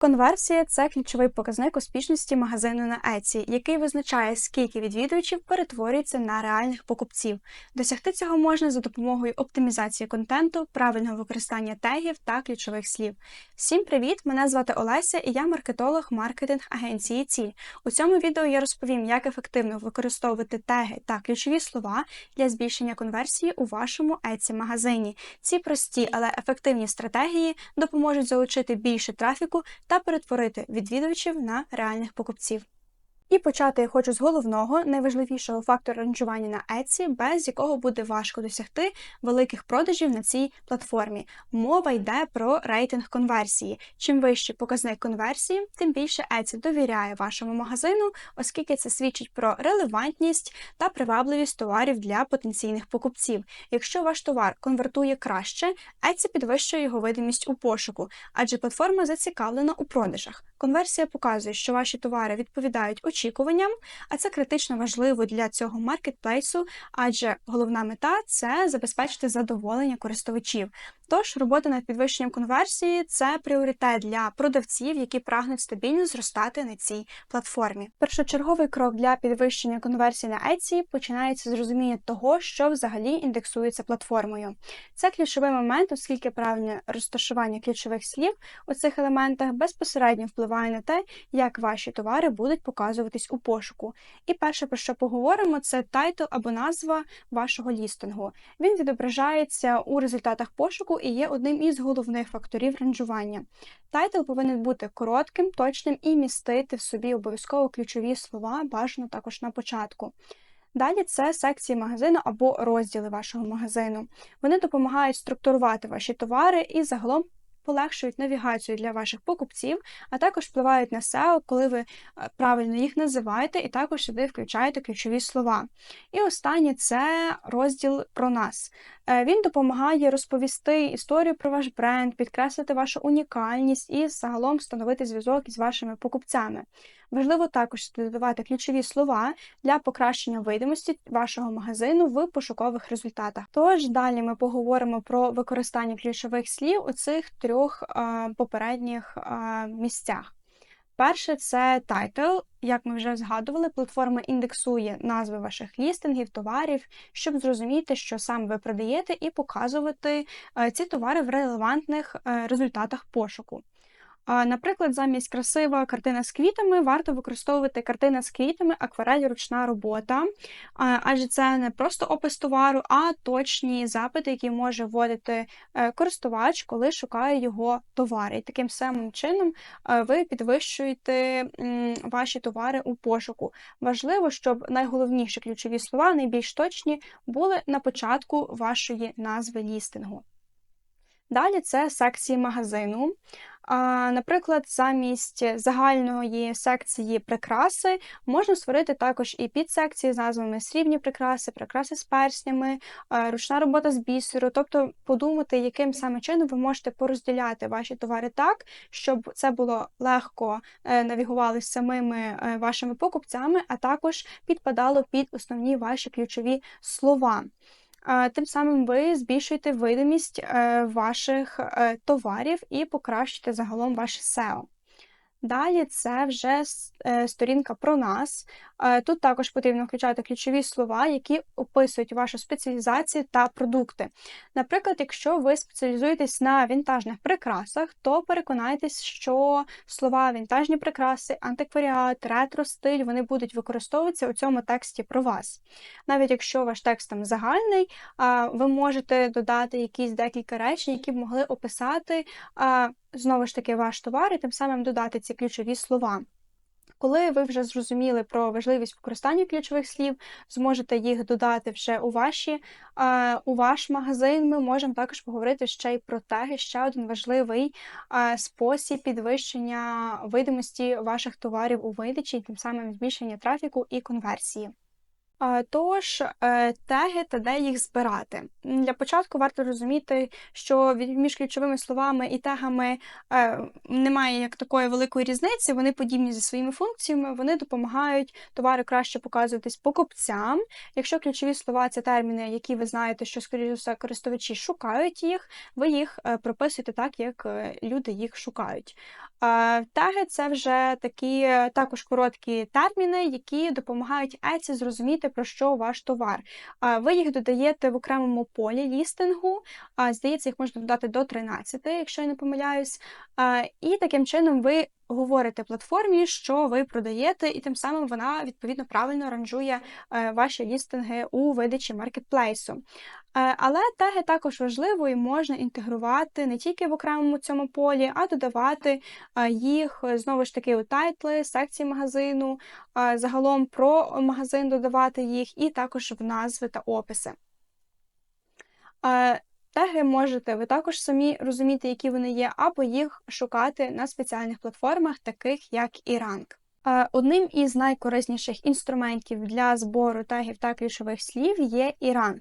Конверсія це ключовий показник успішності магазину на Etsy, який визначає, скільки відвідувачів перетворюється на реальних покупців. Досягти цього можна за допомогою оптимізації контенту, правильного використання тегів та ключових слів. Всім привіт! Мене звати Олеся і я маркетолог маркетинг агенції Ціль. У цьому відео я розповім, як ефективно використовувати теги та ключові слова для збільшення конверсії у вашому Etsy магазині. Ці прості, але ефективні стратегії допоможуть залучити більше трафіку та перетворити відвідувачів на реальних покупців. І почати я хочу з головного, найважливішого фактору ранжування на Etsy, без якого буде важко досягти великих продажів на цій платформі. Мова йде про рейтинг конверсії. Чим вищий показник конверсії, тим більше Etsy довіряє вашому магазину, оскільки це свідчить про релевантність та привабливість товарів для потенційних покупців. Якщо ваш товар конвертує краще, Etsy підвищує його видимість у пошуку, адже платформа зацікавлена у продажах. Конверсія показує, що ваші товари відповідають очікуванням, а це критично важливо для цього маркетплейсу, адже головна мета це забезпечити задоволення користувачів. Тож робота над підвищенням конверсії це пріоритет для продавців, які прагнуть стабільно зростати на цій платформі. Першочерговий крок для підвищення конверсії на Etsy починається з розуміння того, що взагалі індексується платформою. Це ключовий момент, оскільки правильне розташування ключових слів у цих елементах безпосередньо впливає на те, як ваші товари будуть показуватись у пошуку. І перше, про що поговоримо, це тайтл або назва вашого лістингу. Він відображається у результатах пошуку і є одним із головних факторів ранжування. Тайтл повинен бути коротким, точним і містити в собі обов'язково ключові слова, бажано також на початку. Далі це секції магазину або розділи вашого магазину. Вони допомагають структурувати ваші товари і загалом полегшують навігацію для ваших покупців, а також впливають на SEO, коли ви е, правильно їх називаєте, і також сюди включаєте ключові слова. І останнє це розділ про нас. Е, він допомагає розповісти історію про ваш бренд, підкреслити вашу унікальність і загалом встановити зв'язок із вашими покупцями. Важливо також додавати ключові слова для покращення видимості вашого магазину в пошукових результатах. Тож далі ми поговоримо про використання ключових слів у цих трьох а, попередніх а, місцях. Перше це тайтл. Як ми вже згадували, платформа індексує назви ваших лістингів, товарів, щоб зрозуміти, що саме ви продаєте, і показувати ці товари в релевантних е, результатах пошуку. Наприклад, замість красива картина з квітами варто використовувати картина з квітами, акварель ручна робота, адже це не просто опис товару, а точні запити, які може вводити е, користувач, коли шукає його товари. І таким самим чином е, ви підвищуєте ваші товари у пошуку. Важливо, щоб найголовніші ключові слова, найбільш точні, були на початку вашої назви лістингу. Далі це секції магазину. Наприклад, замість загальної секції прикраси можна створити також і підсекції з назвами срібні прикраси, прикраси з перснями, ручна робота з бісеру, тобто подумати, яким саме чином ви можете порозділяти ваші товари так, щоб це було легко е, навігувалося самими е, вашими покупцями, а також підпадало під основні ваші ключові слова. Тим самим ви збільшуєте видимість е, ваших е, товарів і покращуєте загалом ваше SEO. Далі це вже е, сторінка про нас. Е, тут також потрібно включати ключові слова, які описують вашу спеціалізацію та продукти. Наприклад, якщо ви спеціалізуєтесь на вінтажних прикрасах, то переконайтесь, що слова вінтажні прикраси, антикваріат, ретро-стиль вони будуть використовуватися у цьому тексті про вас. Навіть якщо ваш текст там загальний, ви можете додати якісь декілька речень, які б могли описати знову ж таки ваш товар і тим самим додати ці ключові слова. Коли ви вже зрозуміли про важливість використання ключових слів, зможете їх додати вже у ваші, у ваш магазин. Ми можемо також поговорити ще й про теги, ще один важливий спосіб підвищення видимості ваших товарів у видачі, тим самим збільшення трафіку і конверсії. Тож, е, теги та де їх збирати. Для початку варто розуміти, що між ключовими словами і тегами е, немає як такої великої різниці, вони подібні зі своїми функціями, вони допомагають товари краще показуватись покупцям. Якщо ключові слова це терміни, які ви знаєте, що, скоріше все, користувачі шукають їх, ви їх е, прописуєте так, як люди їх шукають. Теги це вже такі е, також короткі терміни, які допомагають Еці зрозуміти, про що ваш товар. Ви їх додаєте в окремому полі лістингу, здається, їх можна додати до 13, якщо я не помиляюсь. І таким чином ви говорите платформі, що ви продаєте, і тим самим вона відповідно правильно ранжує е, ваші лістинги у видачі маркетплейсу. Е, Але теги також важливо і можна інтегрувати не тільки в окремому цьому полі, а додавати е, їх знову ж таки у тайтли, секції магазину, загалом про магазин додавати їх, і також в назви та описи. Теги можете ви також самі розуміти, які вони є, або їх шукати на спеціальних платформах, таких як і Е, Одним із найкорисніших інструментів для збору тегів та ключових слів є Іранг.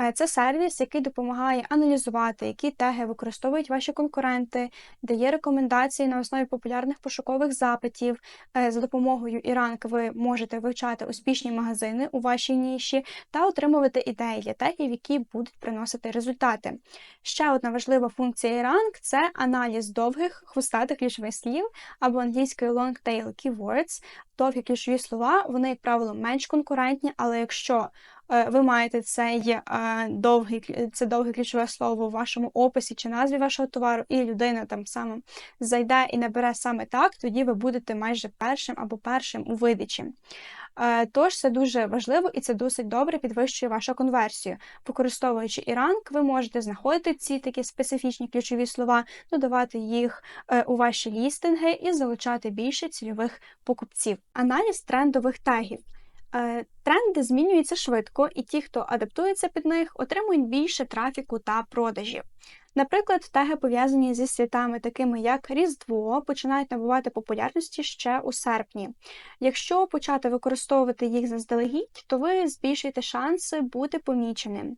Е, Це сервіс, який допомагає аналізувати, які теги використовують ваші конкуренти, дає рекомендації на основі популярних пошукових запитів. За допомогою Іранг ви можете вивчати успішні магазини у вашій ніші та отримувати ідеї для тегів, які будуть приносити результати. Ще одна важлива функція Іранг це аналіз довгих хвостатих ключових слів або англійською long tail keywords. Довгі ключові слова, вони, як правило, менш конкурентні, але якщо е, ви маєте цей е, довгий, це довге ключове слово у вашому описі чи назві вашого товару, і людина там саме зайде і набере саме так, тоді ви будете майже першим або першим у видачі. Е, Тож це дуже важливо і це досить добре підвищує вашу конверсію. Використовуючи Іранг, ви можете знаходити ці такі специфічні ключові слова, додавати їх е, у ваші лістинги і залучати більше цільових покупців. Аналіз трендових тегів. Е, Тренди змінюються швидко, і ті, хто адаптується під них, отримують більше трафіку та продажів. Наприклад, теги, пов'язані зі святами, такими як Різдво, починають набувати популярності ще у серпні. Якщо почати використовувати їх заздалегідь, то ви збільшуєте шанси бути поміченим.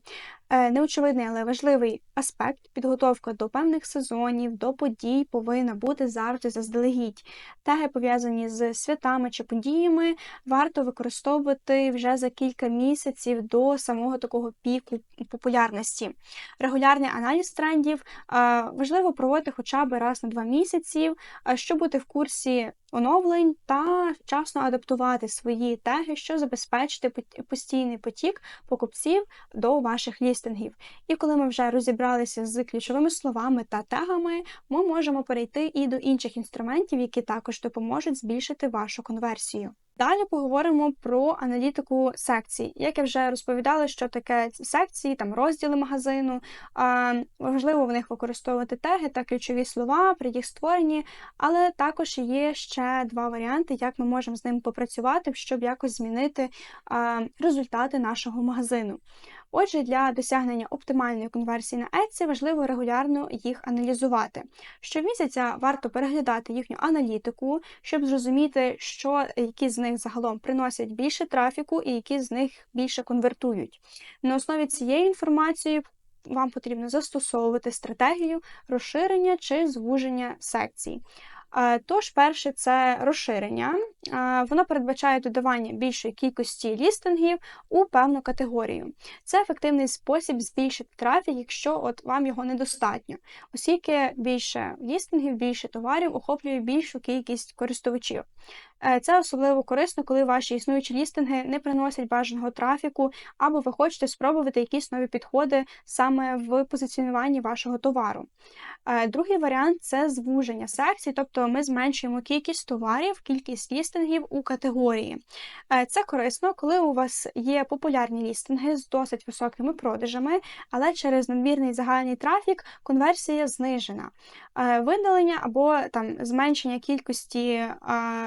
Е, Неочевидний, але важливий аспект підготовка до певних сезонів, до подій повинна бути завжди заздалегідь. Теги, пов'язані з святами чи подіями, варто використовувати вже за кілька місяців до самого такого піку популярності. Регулярний аналіз трендів е, важливо проводити хоча б раз на два місяці, щоб бути в курсі оновлень та вчасно адаптувати свої теги, що забезпечити постійний потік покупців до ваших лістингів. І коли ми вже розібралися з ключовими словами та тегами, ми можемо перейти і до інших інструментів, які також допоможуть збільшити вашу конверсію. Далі поговоримо про аналітику секцій. Як я вже розповідала, що таке секції, там розділи магазину. Важливо в них використовувати теги та ключові слова при їх створенні, але також є ще два варіанти, як ми можемо з ним попрацювати, щоб якось змінити результати нашого магазину. Отже, для досягнення оптимальної конверсії на Etsy важливо регулярно їх аналізувати. Щомісяця варто переглядати їхню аналітику, щоб зрозуміти, що які з них загалом приносять більше трафіку і які з них більше конвертують. На основі цієї інформації вам потрібно застосовувати стратегію розширення чи звуження секцій. Е, Тож, перше, це розширення. Е, Воно передбачає додавання більшої кількості лістингів у певну категорію. Це ефективний спосіб збільшити трафік, якщо от вам його недостатньо, оскільки більше лістингів, більше товарів охоплює більшу кількість користувачів. Е, Це особливо корисно, коли ваші існуючі лістинги не приносять бажаного трафіку, або ви хочете спробувати якісь нові підходи саме в позиціонуванні вашого товару. Е, Другий варіант це звуження секцій, тобто ми зменшуємо кількість товарів, кількість лістингів у категорії. Е, Це корисно, коли у вас є популярні лістинги з досить високими продажами, але через надмірний загальний трафік конверсія знижена. Е, Видалення або там зменшення кількості е,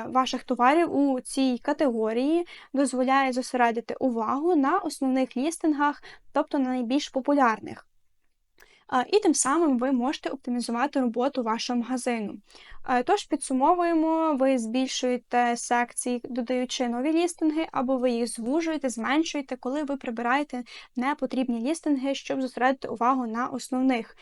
ваших товарів у цій категорії дозволяє зосередити увагу на основних лістингах, тобто на найбільш популярних. І тим самим ви можете оптимізувати роботу вашого магазину. Тож підсумовуємо, ви збільшуєте секції, додаючи нові лістинги, або ви їх звужуєте, зменшуєте, коли ви прибираєте непотрібні лістинги, щоб зосередити увагу на основних.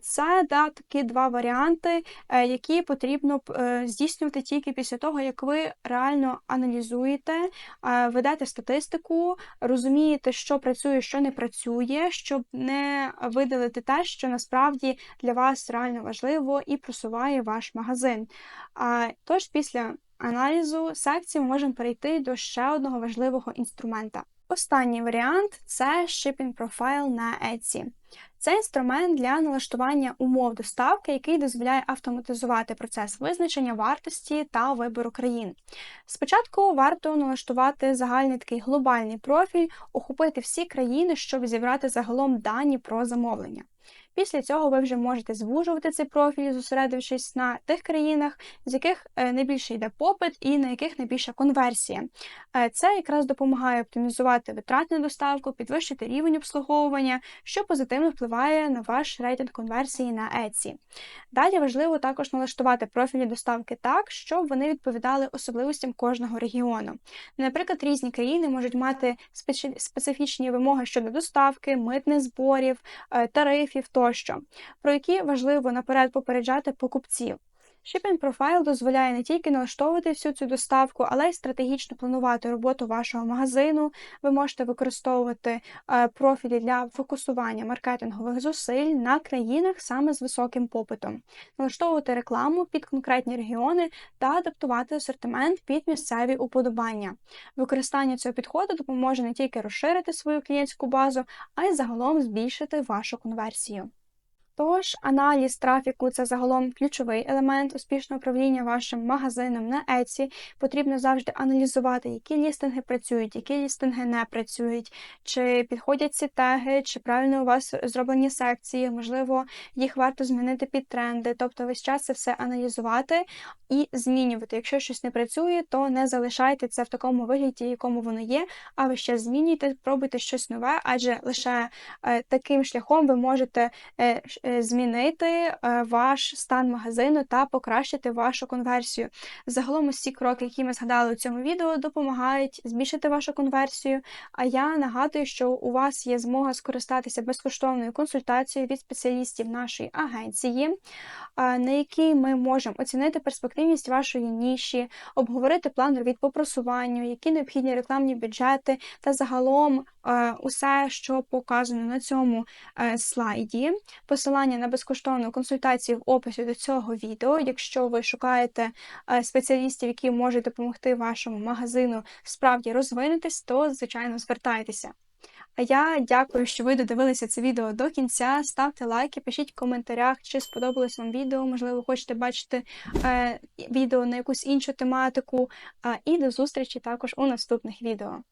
Це да, такі два варіанти, е, які потрібно е, здійснювати тільки після того, як ви реально аналізуєте, е, ведете статистику, розумієте, що працює, що не працює, щоб не видали виділити те, що насправді для вас реально важливо і просуває ваш магазин. А, Тож, після аналізу секції ми можемо перейти до ще одного важливого інструмента. Останній варіант це Shipping Profile на Etsy. Це інструмент для налаштування умов доставки, який дозволяє автоматизувати процес визначення вартості та вибору країн. Спочатку варто налаштувати загальний такий глобальний профіль, охопити всі країни, щоб зібрати загалом дані про замовлення. Після цього ви вже можете звужувати цей профіль, зосередившись на тих країнах, з яких е, найбільше йде попит і на яких найбільша конверсія. Е, це якраз допомагає оптимізувати витрат на доставку, підвищити рівень обслуговування, що позитивно впливає на ваш рейтинг конверсії на Etsy. Далі важливо також налаштувати профілі доставки так, щоб вони відповідали особливостям кожного регіону. Наприклад, різні країни можуть мати специфічні вимоги щодо доставки, митних зборів, е, тарифів тощо, про які важливо наперед попереджати покупців. Shipping Profile дозволяє не тільки налаштовувати всю цю доставку, але й стратегічно планувати роботу вашого магазину. Ви можете використовувати е, профілі для фокусування маркетингових зусиль на країнах саме з високим попитом, налаштовувати рекламу під конкретні регіони та адаптувати асортимент під місцеві уподобання. Використання цього підходу допоможе не тільки розширити свою клієнтську базу, а й загалом збільшити вашу конверсію. Тож, аналіз трафіку це загалом ключовий елемент успішного управління вашим магазином на Etsy. Потрібно завжди аналізувати, які лістинги працюють, які лістинги не працюють, чи підходять ці теги, чи правильно у вас зроблені секції, можливо, їх варто змінити під тренди. Тобто весь час це все аналізувати і змінювати. Якщо щось не працює, то не залишайте це в такому вигляді, якому воно є, а ви ще змінюйте, пробуйте щось нове, адже лише е, таким шляхом ви можете. Е, Е, змінити е, ваш стан магазину та покращити вашу конверсію. Загалом усі кроки, які ми згадали у цьому відео, допомагають збільшити вашу конверсію. А я нагадую, що у вас є змога скористатися безкоштовною консультацією від спеціалістів нашої агенції, на якій ми можемо оцінити перспективність вашої ніші, обговорити план робіт по просуванню, які необхідні рекламні бюджети та загалом Е, усе, що показано на цьому е, слайді. Посилання на безкоштовну консультацію в описі до цього відео. Якщо ви шукаєте е, спеціалістів, які можуть допомогти вашому магазину справді розвинутись, то, звичайно, звертайтеся. А я дякую, що ви додивилися це відео до кінця. Ставте лайки, пишіть в коментарях, чи сподобалось вам відео, можливо, хочете бачити е, відео на якусь іншу тематику. Е, і до зустрічі також у наступних відео.